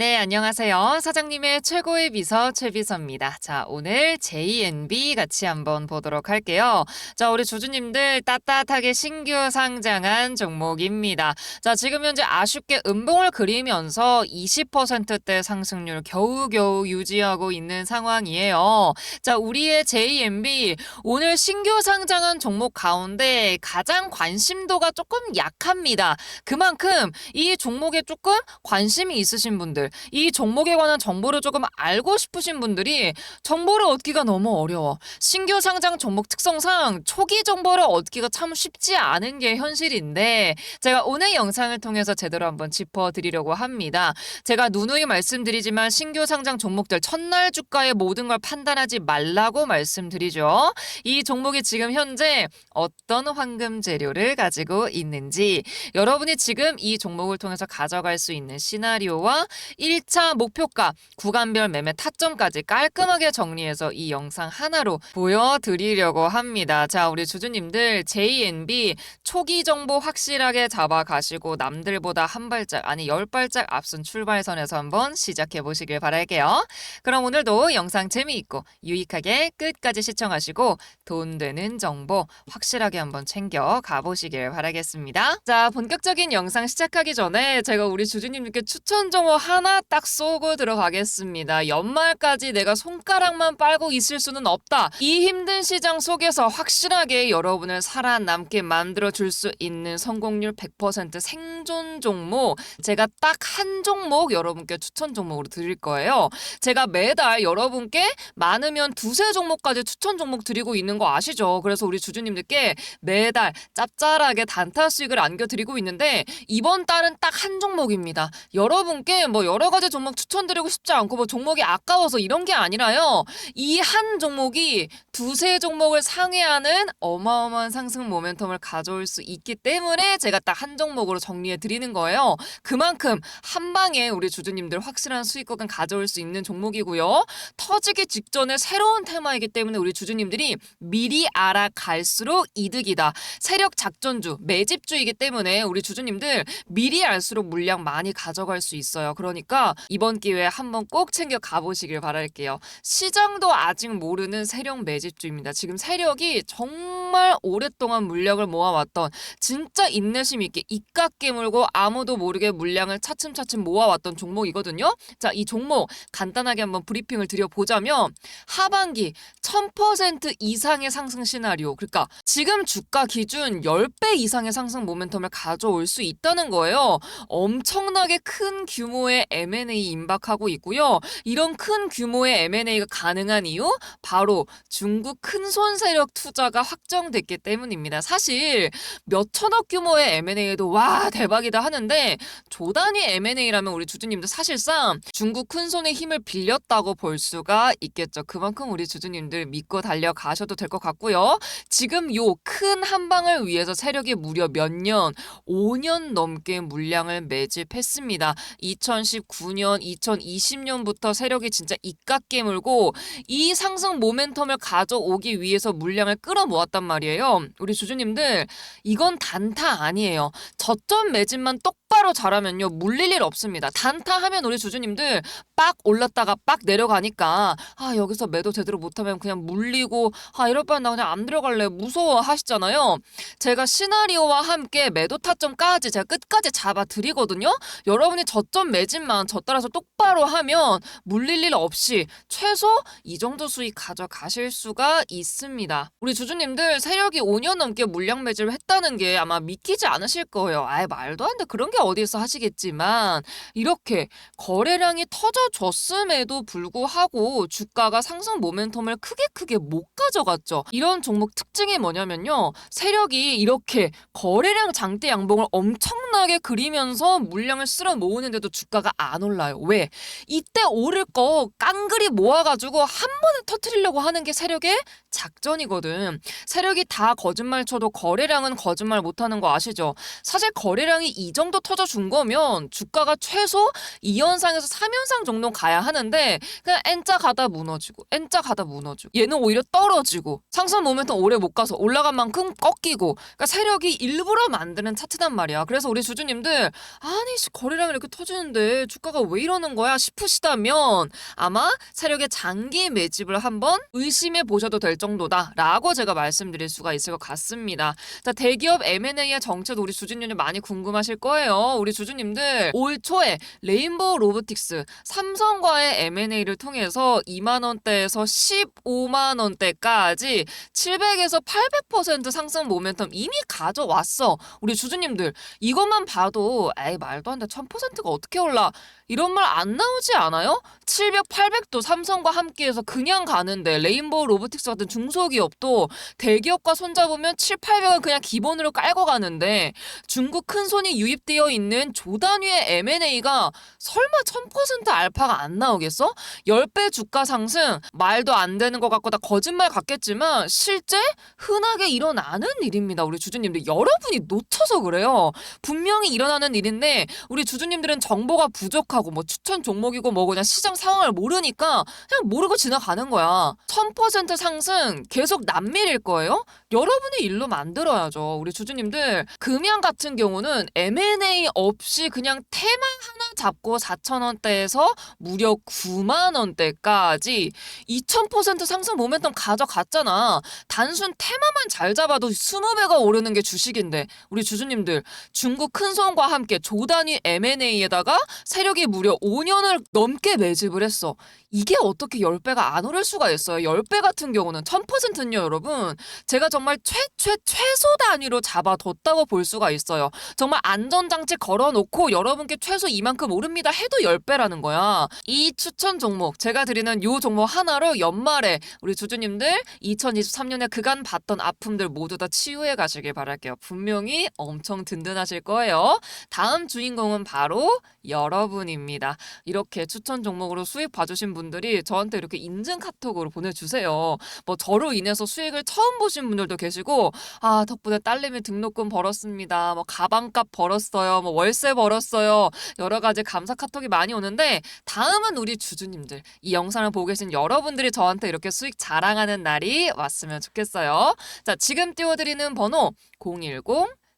네, 안녕하세요. 사장님의 최고의 비서 최비서입니다. 자, 오늘 JNB 같이 한번 보도록 할게요. 자, 우리 주주님들 따뜻하게 신규 상장한 종목입니다. 자, 지금 현재 아쉽게 음봉을 그리면서 20%대 상승률 겨우겨우 유지하고 있는 상황이에요. 자, 우리의 JNB 오늘 신규 상장한 종목 가운데 가장 관심도가 조금 약합니다. 그만큼 이 종목에 조금 관심이 있으신 분들, 이 종목에 관한 정보를 조금 알고 싶으신 분들이 정보를 얻기가 너무 어려워. 신규 상장 종목 특성상 초기 정보를 얻기가 참 쉽지 않은 게 현실인데 제가 오늘 영상을 통해서 제대로 한번 짚어드리려고 합니다. 제가 누누이 말씀드리지만 신규 상장 종목들 첫날 주가의 모든 걸 판단하지 말라고 말씀드리죠. 이 종목이 지금 현재 어떤 황금 재료를 가지고 있는지 여러분이 지금 이 종목을 통해서 가져갈 수 있는 시나리오와 1차 목표가, 구간별 매매 타점까지 깔끔하게 정리해서 이 영상 하나로 보여드리려고 합니다. 자, 우리 주주님들 JNB 초기 정보 확실하게 잡아가시고 남들보다 한 발짝, 아니 열 발짝 앞선 출발선에서 한번 시작해 보시길 바랄게요. 그럼 오늘도 영상 재미있고 유익하게 끝까지 시청하시고 돈 되는 정보 확실하게 한번 챙겨 가보시길 바라겠습니다. 자, 본격적인 영상 시작하기 전에 제가 우리 주주님들께 추천 정보 하나 딱 쏘고 들어가겠습니다. 연말까지 내가 손가락만 빨고 있을 수는 없다. 이 힘든 시장 속에서 확실하게 여러분을 살아남게 만들어 줄 수 있는 성공률 100% 생존 종목 제가 딱 한 종목 여러분께 추천 종목으로 드릴 거예요. 제가 매달 여러분께 많으면 두세 종목까지 추천 종목 드리고 있는 거 아시죠? 그래서 우리 주주님들께 매달 짭짤하게 단타 수익을 안겨 드리고 있는데 이번 달은 딱 한 종목입니다. 여러분께 뭐 여러 가지 종목 추천드리고 싶지 않고 뭐 종목이 아까워서 이런 게 아니라요. 이 한 종목이 두세 종목을 상회하는 어마어마한 상승 모멘텀을 가져올 수 있기 때문에 제가 딱 한 종목으로 정리해 드리는 거예요. 그만큼 한 방에 우리 주주님들 확실한 수익금을 가져올 수 있는 종목이고요. 터지기 직전에 새로운 테마이기 때문에 우리 주주님들이 미리 알아갈수록 이득이다. 세력 작전주, 매집주이기 때문에 우리 주주님들 미리 알수록 물량 많이 가져갈 수 있어요. 그러니까 이번 기회에 한번 꼭 챙겨 가보시길 바랄게요. 시장도 아직 모르는 세력 매집주입니다. 지금 세력이 정말 오랫동안 물량을 모아왔던 진짜 인내심 있게 입각 깨물고 아무도 모르게 물량을 차츰차츰 모아왔던 종목이거든요. 자, 이 종목 간단하게 한번 브리핑을 드려보자면 하반기 1000% 이상의 상승 시나리오. 그러니까 지금 주가 기준 10배 이상의 상승 모멘텀을 가져올 수 있다는 거예요. 엄청나게 큰 규모의 M&A 임박하고 있고요. 이런 큰 규모의 M&A가 가능한 이유 바로 중국 큰손 세력 투자가 확정됐기 때문입니다. 사실 몇 천억 규모의 M&A도 와 대박이다 하는데 조단위 M&A라면 우리 주주님도 사실상 중국 큰손의 힘을 빌렸다고 볼 수가 있겠죠. 그만큼 우리 주주님들 믿고 달려가셔도 될 것 같고요. 지금 요 큰 한방을 위해서 세력이 무려 몇 년, 5년 넘게 물량을 매집했습니다. 2019 년, 2020년부터 세력이 진짜 입각 깨물고 이 상승 모멘텀을 가져오기 위해서 물량을 끌어모았단 말이에요. 우리 주주님들 이건 단타 아니에요. 저점 매집만 똑바로 잘하면요 물릴 일 없습니다. 단타 하면 우리 주주님들 빡 올랐다가 빡 내려가니까 아 여기서 매도 제대로 못하면 그냥 물리고 아 이럴 바엔 나 그냥 안 들어갈래 무서워 하시잖아요. 제가 시나리오와 함께 매도 타점까지 제가 끝까지 잡아 드리거든요. 여러분이 저점 매집만 저 따라서 똑바로 하면 물릴 일 없이 최소 이 정도 수익 가져가실 수가 있습니다. 우리 주주님들 세력이 5년 넘게 물량 매집을 했다는 게 아마 믿기지 않으실 거예요. 아예 말도 안 돼. 그런 게 어디서 하시겠지만 이렇게 거래량이 터져줬음에도 불구하고 주가가 상승 모멘텀을 크게 크게 못 가져갔죠. 이런 종목 특징이 뭐냐면요. 세력이 이렇게 거래량 장대 양봉을 엄청나게 그리면서 물량을 쓸어 모으는데도 주가가 안 올라요. 왜? 이때 오를 거 깡그리 모아가지고 한 번에 터트리려고 하는 게 세력의 작전이거든. 세력이 다 거짓말 쳐도 거래량은 거짓말 못하는 거 아시죠? 사실 거래량이 이 정도 터져준 거면 주가가 최소 2연상에서 3연상 정도 가야 하는데 그냥 N자 가다 무너지고 N자 가다 무너지고 얘는 오히려 떨어지고 상승 모멘텀 오래 못 가서 올라간 만큼 꺾이고 그러니까 세력이 일부러 만드는 차트단 말이야. 그래서 우리 주주님들 아니 씨, 거래량 이렇게 터지는데 주가가 왜 이러는 거야 싶으시다면 아마 세력의 장기 매집을 한번 의심해 보셔도 될 정도다라고 제가 말씀드릴 수가 있을 것 같습니다. 자, 대기업 M&A의 정체도 우리 주주님들 많이 궁금하실 거예요. 우리 주주님들 올 초에 레인보우 로보틱스 삼성과의 M&A를 통해서 2만 원대에서 15만 원대까지 700에서 800% 상승 모멘텀 이미 가져왔어. 우리 주주님들 이것만 봐도 에이 말도 안 돼. 1000%가 어떻게 올라? 이런 말 안 나오지 않아요? 700, 800도 삼성과 함께해서 그냥 가는데 레인보우 로보틱스 같은 중소기업도 대기업과 손잡으면 7, 800은 그냥 기본으로 깔고 가는데 중국 큰 손이 유입되어 있는 조단위의 M&A가 설마 1000% 알파가 안 나오겠어? 10배 주가 상승 말도 안 되는 것 같고 다 거짓말 같겠지만 실제 흔하게 일어나는 일입니다. 우리 주주님들 여러분이 놓쳐서 그래요. 분명히 일어나는 일인데 우리 주주님들은 정보가 부 족하고 뭐 추천 종목이고 뭐 그냥 시장 상황을 모르니까 그냥 모르고 지나가는 거야. 1000% 상승 계속 남밀일 거예요? 여러분의 일로 만들어야죠. 우리 주주님들 금양 같은 경우는 M&A 없이 그냥 테마 하나 잡고 4,000원대에서 무려 9만 원대까지 2000% 상승 모멘텀 가져갔잖아. 단순 테마만 잘 잡아도 20배가 오르는 게 주식인데 우리 주주님들 중국 큰손과 함께 조단위 M&A에다가 세력이 무려 5년을 넘게 매집을 했어. 이게 어떻게 10배가 안 오를 수가 있어요. 10배 같은 경우는 1000%는요, 여러분. 제가 정말 최최 최소 단위로 잡아뒀다고 볼 수가 있어요. 정말 안전장치 걸어놓고 여러분께 최소 이만큼 오릅니다 해도 10배라는 거야. 이 추천 종목, 제가 드리는 요 종목 하나로 연말에 우리 주주님들 2023년에 그간 봤던 아픔들 모두 다 치유해 가시길 바랄게요. 분명히 엄청 든든하실 거예요. 다음 주인공은 바로 여러분입니다. 이렇게 추천 종목으로 수익 봐주신 분들이 저한테 이렇게 인증 카톡으로 보내주세요. 뭐 저로 인해서 수익을 처음 보신 분들도 계시고 아 덕분에 딸내미 등록금 벌었습니다. 뭐 가방값 벌었어요. 뭐 월세 벌었어요. 여러 가지 감사 카톡이 많이 오는데 다음은 우리 주주님들 이 영상을 보고 계신 여러분들이 저한테 이렇게 수익 자랑하는 날이 왔으면 좋겠어요. 자 지금 띄워드리는 번호 010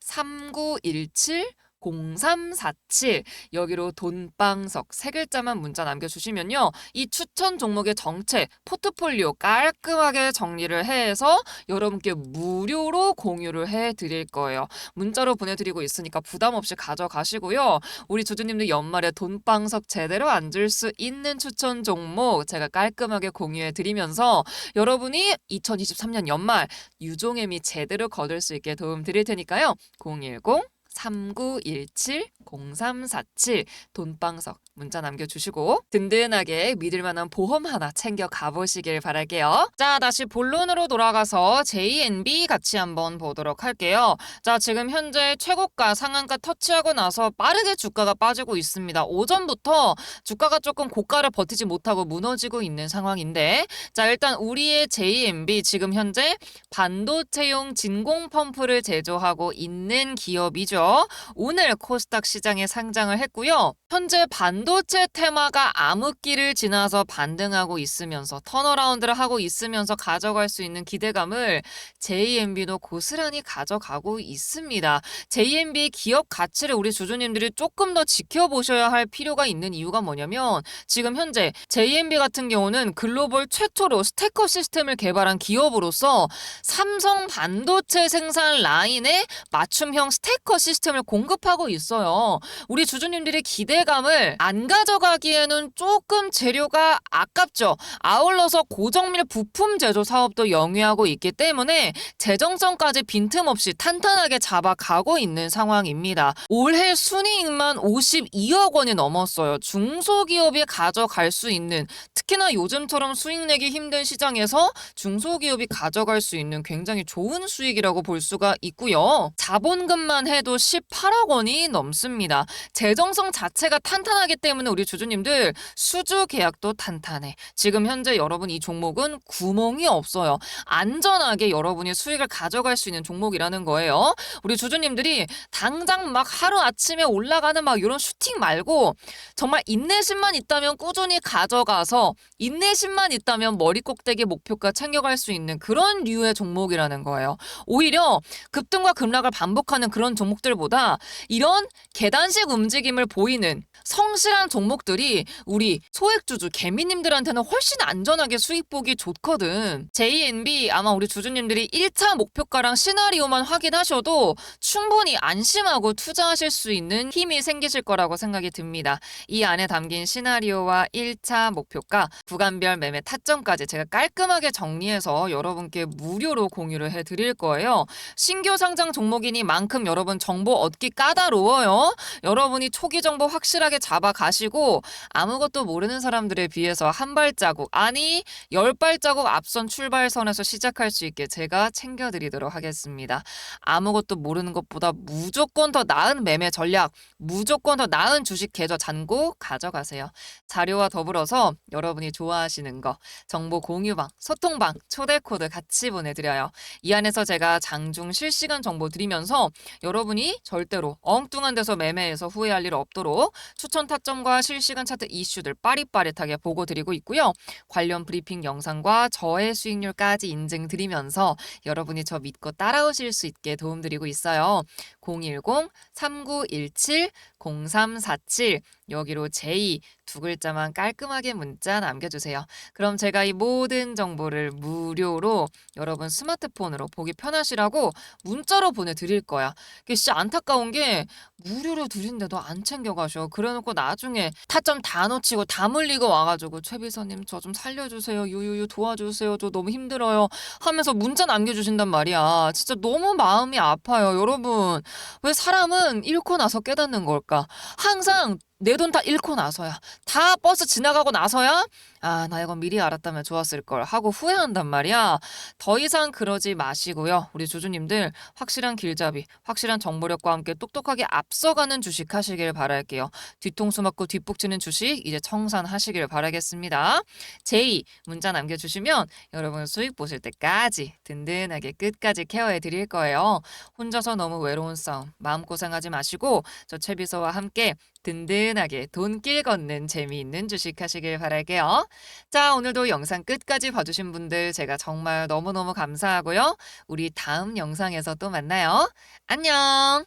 3917 0347 여기로 돈방석 세 글자만 문자 남겨주시면요. 이 추천 종목의 정체, 포트폴리오 깔끔하게 정리를 해서 여러분께 무료로 공유를 해드릴 거예요. 문자로 보내드리고 있으니까 부담 없이 가져가시고요. 우리 주주님들 연말에 돈방석 제대로 앉을 수 있는 추천 종목 제가 깔끔하게 공유해드리면서 여러분이 2023년 연말 유종의미 제대로 거둘 수 있게 도움 드릴 테니까요. 010 3917-0347 돈방석 문자 남겨주시고 든든하게 믿을 만한 보험 하나 챙겨 가보시길 바랄게요. 자 다시 본론으로 돌아가서 JNB 같이 한번 보도록 할게요. 자 지금 현재 최고가 상한가 터치하고 나서 빠르게 주가가 빠지고 있습니다. 오전부터 주가가 조금 고가를 버티지 못하고 무너지고 있는 상황인데 자 일단 우리의 JNB 지금 현재 반도체용 진공 펌프를 제조하고 있는 기업이죠. 오늘 코스닥 시장에 상장을 했고요. 현재 반 도체 테마가 암흑기를 지나서 반등하고 있으면서 턴어라운드를 하고 있으면서 가져갈 수 있는 기대감을 JMB도 고스란히 가져가고 있습니다. JMB의 기업 가치를 우리 주주님들이 조금 더 지켜보셔야 할 필요가 있는 이유가 뭐냐면 지금 현재 JMB 같은 경우는 글로벌 최초로 스테커 시스템을 개발한 기업으로서 삼성 반도체 생산 라인에 맞춤형 스테커 시스템을 공급하고 있어요. 우리 주주님들의 기대감을 안 가져가기에는 조금 재료가 아깝죠. 아울러서 고정밀 부품 제조 사업도 영위하고 있기 때문에 재정성까지 빈틈없이 탄탄하게 잡아가고 있는 상황입니다. 올해 순이익만 52억 원이 넘었어요. 중소기업이 가져갈 수 있는 특히나 요즘처럼 수익 내기 힘든 시장에서 중소기업이 가져갈 수 있는 굉장히 좋은 수익이라고 볼 수가 있고요. 자본금만 해도 18억 원이 넘습니다. 재정성 자체가 탄탄하기 때문에 우리 주주님들 수주 계약도 탄탄해. 지금 현재 여러분 이 종목은 구멍이 없어요. 안전하게 여러분이 수익을 가져갈 수 있는 종목이라는 거예요. 우리 주주님들이 당장 막 하루 아침에 올라가는 막 이런 슈팅 말고 정말 인내심만 있다면 꾸준히 가져가서 인내심만 있다면 머리 꼭대기 목표가 챙겨갈 수 있는 그런 류의 종목이라는 거예요. 오히려 급등과 급락을 반복하는 그런 종목들보다 이런 계단식 움직임을 보이는 성실 확실한 종목들이 우리 소액주주 개미님들한테는 훨씬 안전하게 수익 보기 좋거든. JNB 아마 우리 주주님들이 1차 목표가랑 시나리오만 확인하셔도 충분히 안심하고 투자하실 수 있는 힘이 생기실 거라고 생각이 듭니다. 이 안에 담긴 시나리오와 1차 목표가, 구간별 매매 타점까지 제가 깔끔하게 정리해서 여러분께 무료로 공유를 해 드릴 거예요. 신규 상장 종목이니만큼 여러분 정보 얻기 까다로워요. 여러분이 초기 정보 확실하게 잡아 가 시고 아무것도 모르는 사람들에 비해서 한 발자국 아니 열 발자국 앞선 출발선에서 시작할 수 있게 제가 챙겨드리도록 하겠습니다. 아무것도 모르는 것보다 무조건 더 나은 매매 전략, 무조건 더 나은 주식 계좌 잔고 가져가세요. 자료와 더불어서 여러분이 좋아하시는 거 정보 공유방, 소통방, 초대 코드 같이 보내드려요. 이 안에서 제가 장중 실시간 정보 드리면서 여러분이 절대로 엉뚱한 데서 매매해서 후회할 일 없도록 추천 타점 과 실시간 차트 이슈들 빠릿빠릿하게 보고 드리고 있고요. 관련 브리핑 영상과 저의 수익률까지 인증 드리면서 여러분이 저 믿고 따라오실 수 있게 도움드리고 있어요. 010-3917-0347 여기로 제이 두 글자만 깔끔하게 문자 남겨주세요. 그럼 제가 이 모든 정보를 무료로 여러분 스마트폰으로 보기 편하시라고 문자로 보내드릴 거야. 이게 진짜 안타까운 게 무료로 드린데도 안 챙겨가셔. 그래놓고 나중에 타점 다 놓치고 다 물리고 와가지고 최비서님 저 좀 살려주세요. 유유유 도와주세요. 저 너무 힘들어요. 하면서 문자 남겨주신단 말이야. 진짜 너무 마음이 아파요. 여러분 왜 사람은 잃고 나서 깨닫는 걸까? 항상 내 돈 다 잃고 나서야. 다 버스 지나가고 나서야 아 나 이건 미리 알았다면 좋았을 걸 하고 후회한단 말이야. 더 이상 그러지 마시고요. 우리 주주님들 확실한 길잡이, 확실한 정보력과 함께 똑똑하게 앞서가는 주식 하시길 바랄게요. 뒤통수 맞고 뒷북치는 주식 이제 청산하시길 바라겠습니다. 제이 문자 남겨주시면 여러분 수익 보실 때까지 든든하게 끝까지 케어해 드릴 거예요. 혼자서 너무 외로운 싸움 마음고생하지 마시고 저 최비서와 함께 든든하게 돈길 걷는 재미있는 주식 하시길 바랄게요. 자, 오늘도 영상 끝까지 봐주신 분들 제가 정말 너무너무 감사하고요. 우리 다음 영상에서 또 만나요. 안녕!